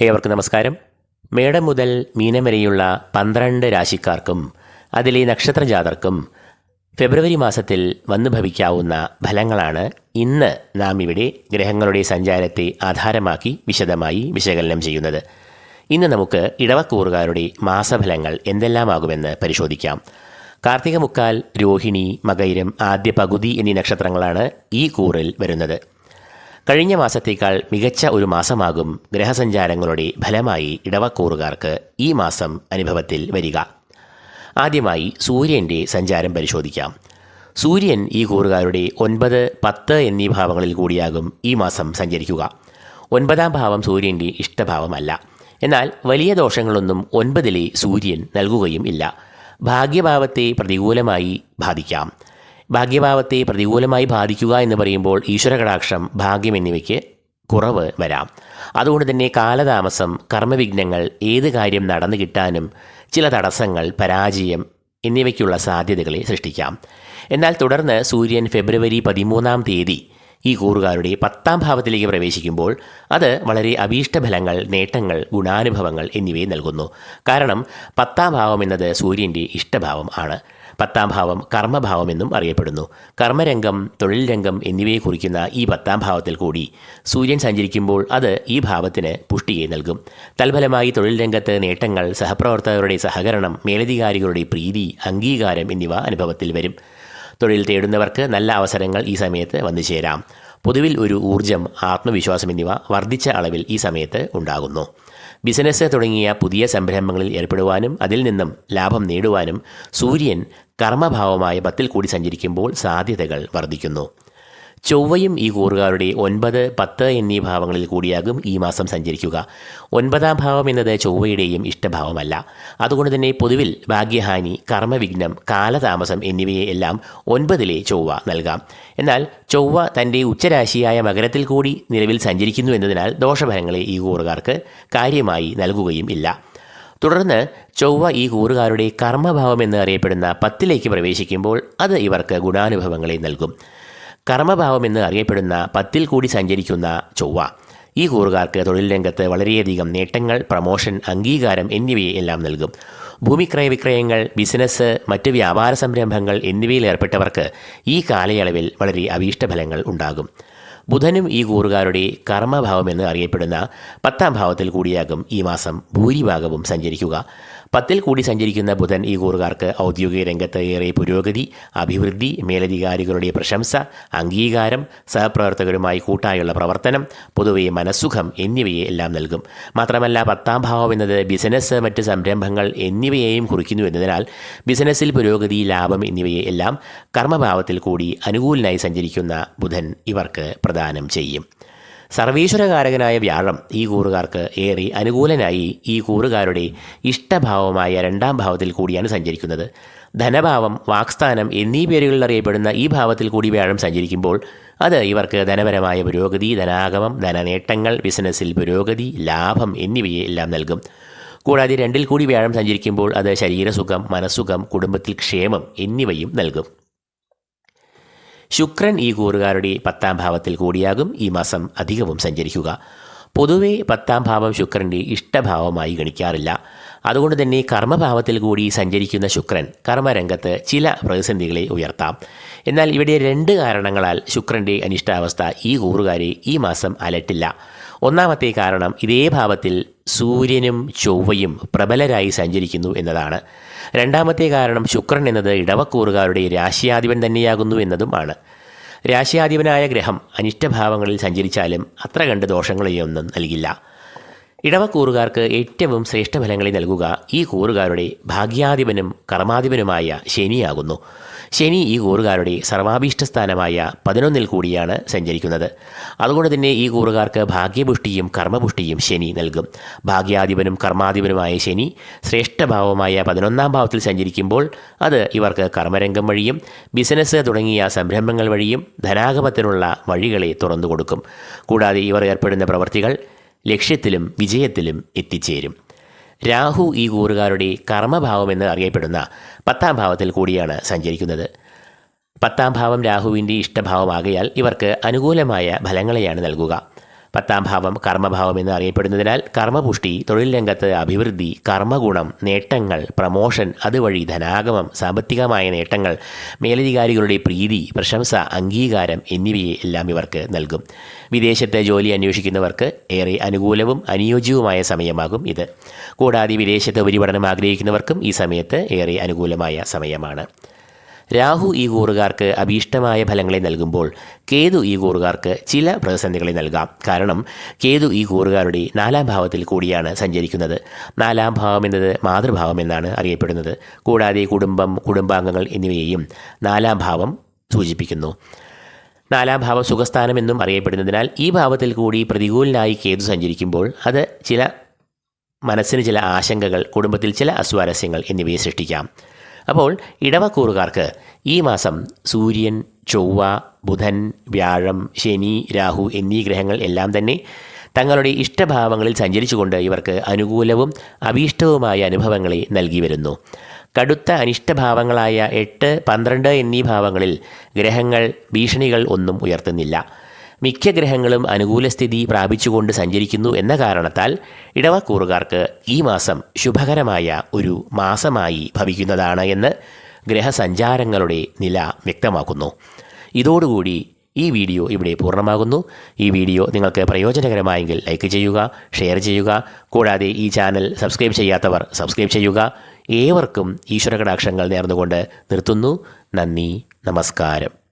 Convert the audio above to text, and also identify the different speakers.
Speaker 1: ഏവർക്കും നമസ്കാരം. മേടം മുതൽ മീനം വരെയുള്ള പന്ത്രണ്ട് രാശിക്കാർക്കും അതിലെ നക്ഷത്രജാതർക്കും ഫെബ്രുവരി മാസത്തിൽ വന്നു ഭവിക്കാവുന്ന ഫലങ്ങളാണ് ഇന്ന് നാം ഇവിടെ ഗ്രഹങ്ങളുടെ സഞ്ചാരത്തെ ആധാരമാക്കി വിശദമായി വിശകലനം ചെയ്യുന്നത്. ഇന്ന് നമുക്ക് ഇടവക്കൂറുകാരുടെ മാസഫലങ്ങൾ എന്തെല്ലാമാകുമെന്ന് പരിശോധിക്കാം. കാർത്തിക മുക്കാൽ രോഹിണി മകൈരം ആദ്യ പകുതി എന്നീ നക്ഷത്രങ്ങളാണ് ഈ കൂറിൽ വരുന്നത്. കഴിഞ്ഞ മാസത്തേക്കാൾ മികച്ച ഒരു മാസമാകും ഗ്രഹസഞ്ചാരങ്ങളുടെ ഫലമായി ഇടവക്കൂറുകാർക്ക് ഈ മാസം അനുഭവത്തിൽ വരിക. ആദ്യമായി സൂര്യന്റെ സഞ്ചാരം പരിശോധിക്കാം. സൂര്യൻ ഈ കൂറുകാരുടെ ഒൻപത് പത്ത് എന്നീ ഭാവങ്ങളിൽ കൂടിയാകും ഈ മാസം സഞ്ചരിക്കുക. ഒൻപതാം ഭാവം സൂര്യന്റെ ഇഷ്ടഭാവമല്ല. എന്നാൽ വലിയ ദോഷങ്ങളൊന്നും ഒൻപതിലെ സൂര്യൻ നൽകുകയും ഇല്ല. ഭാഗ്യഭാവത്തെ പ്രതികൂലമായി ബാധിക്കാം. ഭാഗ്യഭാവത്തെ പ്രതികൂലമായി ബാധിക്കുക എന്ന് പറയുമ്പോൾ ഈശ്വരകടാക്ഷം ഭാഗ്യം എന്നിവയ്ക്ക് കുറവ് വരാം. അതുകൊണ്ട് തന്നെ കാലതാമസം കർമ്മവിഘ്നങ്ങൾ ഏത് കാര്യം നടന്നു കിട്ടാനും ചില തടസ്സങ്ങൾ പരാജയം എന്നിവയ്ക്കുള്ള സാധ്യതകളെ സൃഷ്ടിക്കാം. എന്നാൽ തുടർന്ന് സൂര്യൻ ഫെബ്രുവരി പതിമൂന്നാം തീയതി ഈ കൂറുകാരുടെ പത്താം ഭാവത്തിലേക്ക് പ്രവേശിക്കുമ്പോൾ അത് വളരെ അഭീഷ്ടഫലങ്ങൾ നേട്ടങ്ങൾ ഗുണാനുഭവങ്ങൾ എന്നിവയെ നൽകുന്നു. കാരണം പത്താം ഭാവം എന്നത് സൂര്യന്റെ ഇഷ്ടഭാവം ആണ്. പത്താം ഭാവം കർമ്മഭാവമെന്നും അറിയപ്പെടുന്നു. കർമ്മരംഗം തൊഴിൽ രംഗം എന്നിവയെ കുറിക്കുന്ന ഈ പത്താം ഭാവത്തിൽ കൂടി സൂര്യൻ സഞ്ചരിക്കുമ്പോൾ അത് ഈ ഭാവത്തിന് പുഷ്ടിയെ നൽകും. തൽഫലമായി തൊഴിൽ രംഗത്ത് നേട്ടങ്ങൾ സഹപ്രവർത്തകരുടെ സഹകരണം മേലധികാരികളുടെ പ്രീതി അംഗീകാരം എന്നിവ അനുഭവത്തിൽ വരും. തൊഴിൽ തേടുന്നവർക്ക് നല്ല അവസരങ്ങൾ ഈ സമയത്ത് വന്നു ചേരാം. പൊതുവിൽ ഒരു ഊർജം ആത്മവിശ്വാസം എന്നിവ വർദ്ധിച്ച അളവിൽ ഈ സമയത്ത് ഉണ്ടാകുന്നു. ബിസിനസ് തുടങ്ങിയ പുതിയ സംരംഭങ്ങളിൽ ഏർപ്പെടുവാനും അതിൽ നിന്നും ലാഭം നേടുവാനും സൂര്യൻ കർമ്മഭാവമായ പത്തിൽ കൂടി സഞ്ചരിക്കുമ്പോൾ സാധ്യതകൾ വർദ്ധിക്കുന്നു. ചൊവ്വയും ഈ കൂറുകാരുടെ ഒൻപത് പത്ത് എന്നീ ഭാവങ്ങളിൽ കൂടിയാകും ഈ മാസം സഞ്ചരിക്കുക. ഒൻപതാം ഭാവം എന്നത് ചൊവ്വയുടെയും ഇഷ്ടഭാവമല്ല. അതുകൊണ്ട് തന്നെ പൊതുവിൽ ഭാഗ്യഹാനി കർമ്മവിഘ്നം കാലതാമസം എന്നിവയെ എല്ലാം ഒൻപതിലെ ചൊവ്വ നൽകാം. എന്നാൽ ചൊവ്വ തന്റെ ഉച്ചരാശിയായ മകരത്തിൽ കൂടി നിലവിൽ സഞ്ചരിക്കുന്നു എന്നതിനാൽ ദോഷഫലങ്ങളെ ഈ കൂറുകാർക്ക് കാര്യമായി നൽകുകയും ഇല്ല. തുടർന്ന് ചൊവ്വ ഈ കൂറുകാരുടെ കർമ്മഭാവം എന്ന് അറിയപ്പെടുന്ന പത്തിലേക്ക് പ്രവേശിക്കുമ്പോൾ അത് ഇവർക്ക് ഗുണാനുഭവങ്ങളെ നൽകും. കർമ്മഭാവം എന്ന് അറിയപ്പെടുന്ന പത്തിൽ കൂടി സഞ്ചരിക്കുന്ന ചൊവ്വ. ഈ കൂറുകാർക്ക് തൊഴിൽ രംഗത്ത് വളരെയധികം നേട്ടങ്ങൾ പ്രമോഷൻ അംഗീകാരം എന്നിവയെ എല്ലാം നൽകും. ഭൂമിക്രയ വിക്രയങ്ങൾ ബിസിനസ് മറ്റ് വ്യാപാര സംരംഭങ്ങൾ എന്നിവയിൽ ഏർപ്പെട്ടവർക്ക് ഈ കാലയളവിൽ വളരെ അഭീഷ്ടഫലങ്ങൾ ഉണ്ടാകും. ബുധനും ഈ കൂറുകാരുടെ കർമ്മഭാവമെന്ന് അറിയപ്പെടുന്ന പത്താം ഭാവത്തിൽ കൂടിയാകും ഈ മാസം ഭൂരിഭാഗവും സഞ്ചരിക്കുക. പത്തിൽ കൂടി സഞ്ചരിക്കുന്ന ബുധൻ ഈ കൂറുകാർക്ക് ഔദ്യോഗിക രംഗത്ത് ഏറെ പുരോഗതി അഭിവൃദ്ധി മേലധികാരികളുടെ പ്രശംസ അംഗീകാരം സഹപ്രവർത്തകരുമായി കൂട്ടായുള്ള പ്രവർത്തനം പൊതുവെ മനസ്സുഖം എന്നിവയെ എല്ലാം നൽകും. മാത്രമല്ല പത്താം ഭാവം എന്നത് ബിസിനസ് മറ്റ് സംരംഭങ്ങൾ എന്നിവയെയും കുറിക്കുന്നു എന്നതിനാൽ ബിസിനസ്സിൽ പുരോഗതി ലാഭം എന്നിവയെ എല്ലാം കർമ്മഭാവത്തിൽ കൂടി അനുകൂലനായി സഞ്ചരിക്കുന്ന ബുധൻ ഇവർക്ക് പ്രദാനം ചെയ്യും. സർവീശ്വരകാരകനായ വ്യാഴം ഈ കൂറുകാർക്ക് ഏറെ അനുകൂലനായി ഈ കൂറുകാരുടെ ഇഷ്ടഭാവമായ രണ്ടാം ഭാവത്തിൽ കൂടിയാണ് സഞ്ചരിക്കുന്നത്. ധനഭാവം വാക്സ്ഥാനം എന്നീ പേരുകളിൽ അറിയപ്പെടുന്ന ഈ ഭാവത്തിൽ കൂടി വ്യാഴം സഞ്ചരിക്കുമ്പോൾ അത് ഇവർക്ക് ധനപരമായ പുരോഗതി ധനാഗമം ധനനേട്ടങ്ങൾ ബിസിനസ്സിൽ പുരോഗതി ലാഭം എന്നിവയെ എല്ലാം നൽകും. കൂടാതെ രണ്ടിൽ കൂടി വ്യാഴം സഞ്ചരിക്കുമ്പോൾ അത് ശരീരസുഖം മനസ്സുഖം കുടുംബത്തിൽ ക്ഷേമം എന്നിവയും നൽകും. ശുക്രൻ ഈ കൂറുകാരുടെ പത്താം ഭാവത്തിൽ കൂടിയാകും. ഈ മാസം അധികവും സഞ്ചരിക്കുക. പൊതുവെ പത്താം ഭാവം ശുക്രന്റെ ഇഷ്ടഭാവമായി ഗണിക്കാറില്ല. അതുകൊണ്ട് തന്നെ കർമ്മഭാവത്തിൽ കൂടി സഞ്ചരിക്കുന്ന ശുക്രൻ കർമ്മരംഗത്ത് ചില പ്രതിസന്ധികളെ ഉയർത്താം. എന്നാൽ ഇവിടെ രണ്ട് കാരണങ്ങളാൽ ശുക്രന്റെ അനിഷ്ടാവസ്ഥ ഈ കൂറുകാരെ ഈ മാസം അലട്ടില്ല. ഒന്നാമത്തെ കാരണം ഇതേ ഭാവത്തിൽ സൂര്യനും ചൊവ്വയും പ്രബലരായി സഞ്ചരിക്കുന്നു എന്നതാണ്. രണ്ടാമത്തെ കാരണം ശുക്രൻ എന്നത് ഇടവക്കൂറുകാരുടെ രാശിയാധിപൻ തന്നെയാകുന്നു എന്നതും ആണ് രാശിയാധിപനായ ഗ്രഹം അനിഷ്ടഭാവങ്ങളിൽ സഞ്ചരിച്ചാലും അത്ര കണ്ട് ദോഷങ്ങളെയൊന്നും നൽകില്ല. ഇടവക്കൂറുകാർക്ക് ഏറ്റവും ശ്രേഷ്ഠഫലങ്ങളെ നൽകുക ഈ കൂറുകാരുടെ ഭാഗ്യാധിപനും കർമാധിപനുമായ ശനിയാകുന്നു. ശനി ഈ കൂറുകാരുടെ സർവാഭീഷ്ടസ്ഥാനമായ പതിനൊന്നിൽ കൂടിയാണ് സഞ്ചരിക്കുന്നത്. അതുകൊണ്ട് തന്നെ ഈ കൂറുകാർക്ക് ഭാഗ്യപുഷ്ടിയും കർമ്മപുഷ്ടിയും ശനി നൽകും. ഭാഗ്യാധിപനും കർമാധിപനുമായ ശനി ശ്രേഷ്ഠഭാവമായ പതിനൊന്നാം ഭാവത്തിൽ സഞ്ചരിക്കുമ്പോൾ അത് ഇവർക്ക് കർമ്മരംഗം വഴിയും ബിസിനസ് തുടങ്ങിയ സംരംഭങ്ങൾ വഴിയും ധനാഗമത്തിനുള്ള വഴികളെ തുറന്നു കൊടുക്കും കൂടാതെ ഇവർ ഏർപ്പെടുന്ന പ്രവർത്തികൾ ലക്ഷ്യത്തിലും വിജയത്തിലും എത്തിച്ചേരും. രാഹു ഈ കൂറുകാരുടെ കർമ്മഭാവമെന്ന് അറിയപ്പെടുന്ന പത്താം ഭാവത്തിൽ കൂടിയാണ് സഞ്ചരിക്കുന്നത്. പത്താം ഭാവം രാഹുവിന്റെ ഇഷ്ടഭാവമാകയാൽ ഇവർക്ക് അനുകൂലമായ ഫലങ്ങളെയാണ് നൽകുക. പത്താം ഭാവം കർമ്മഭാവം എന്ന് അറിയപ്പെടുന്നതിനാൽ കർമ്മപുഷ്ടി തൊഴിൽ രംഗത്ത് അഭിവൃദ്ധി കർമ്മഗുണം നേട്ടങ്ങൾ പ്രമോഷൻ അതുവഴി ധനാഗമം സാമ്പത്തികമായ നേട്ടങ്ങൾ മേലധികാരികളുടെ പ്രീതി പ്രശംസ അംഗീകാരം എന്നിവയെ എല്ലാം ഇവർക്ക് നൽകും. വിദേശത്തെ ജോലി അന്വേഷിക്കുന്നവർക്ക് ഏറെ അനുകൂലവും അനുയോജ്യവുമായ സമയമാകും ഇത്. കൂടാതെ വിദേശത്ത് ഉപരിപഠനം ആഗ്രഹിക്കുന്നവർക്കും ഈ സമയത്ത് ഏറെ അനുകൂലമായ സമയമാണ്. രാഹു ഈ കൂറുകാർക്ക് അഭീഷ്ടമായ ഫലങ്ങളെ നൽകുമ്പോൾ കേതു ഈ കൂറുകാർക്ക് ചില പ്രതിസന്ധികളെ നൽകാം. കാരണം കേതു ഈ കൂറുകാരുടെ നാലാം ഭാവത്തിൽ കൂടിയാണ് സഞ്ചരിക്കുന്നത്. നാലാം ഭാവം എന്നത് മാതൃഭാവം എന്നാണ് അറിയപ്പെടുന്നത്. കൂടാതെ കുടുംബം കുടുംബാംഗങ്ങൾ എന്നിവയെയും നാലാം ഭാവം സൂചിപ്പിക്കുന്നു. നാലാം ഭാവം സുഖസ്ഥാനമെന്നും അറിയപ്പെടുന്നതിനാൽ ഈ ഭാവത്തിൽ കൂടി പ്രതികൂലനായി കേതു സഞ്ചരിക്കുമ്പോൾ അത് ചില മനസ്സിന് ചില ആശങ്കകൾ കുടുംബത്തിൽ ചില അസ്വാരസ്യങ്ങൾ എന്നിവയെ സൃഷ്ടിക്കാം. അപ്പോൾ ഇടവക്കൂറുകാർക്ക് ഈ മാസം സൂര്യൻ ചൊവ്വ ബുധൻ വ്യാഴം ശനി രാഹു എന്നീ ഗ്രഹങ്ങൾ എല്ലാം തന്നെ തങ്ങളുടെ ഇഷ്ടഭാവങ്ങളിൽ സഞ്ചരിച്ചുകൊണ്ട് ഇവർക്ക് അനുകൂലവും അഭീഷ്ടവുമായ അനുഭവങ്ങളെ നൽകി വരുന്നു. കടുത്ത അനിഷ്ടഭാവങ്ങളായ എട്ട് പന്ത്രണ്ട് എന്നീ ഭാവങ്ങളിൽ ഗ്രഹങ്ങൾ ഭീഷണികൾ ഒന്നും ഉയർത്തുന്നില്ല. മിക്ക ഗ്രഹങ്ങളും അനുകൂല സ്ഥിതി പ്രാപിച്ചുകൊണ്ട് സഞ്ചരിക്കുന്നു എന്ന കാരണത്താൽ ഇടവക്കൂറുകാർക്ക് ഈ മാസം ശുഭകരമായ ഒരു മാസമായി ഭവിക്കുന്നതാണ് എന്ന് ഗ്രഹസഞ്ചാരങ്ങളുടെ നില വ്യക്തമാക്കുന്നു. ഇതോടുകൂടി ഈ വീഡിയോ ഇവിടെ പൂർണമാകുന്നു. ഈ വീഡിയോ നിങ്ങൾക്ക് പ്രയോജനകരമായെങ്കിൽ ലൈക്ക് ചെയ്യുക ഷെയർ ചെയ്യുക കൂടാതെ ഈ ചാനൽ സബ്സ്ക്രൈബ് ചെയ്യാത്തവർ സബ്സ്ക്രൈബ് ചെയ്യുക. ഏവർക്കും ഈശ്വരകടാക്ഷങ്ങൾ നേർന്നുകൊണ്ട് നിർത്തുന്നു. നന്ദി നമസ്കാരം.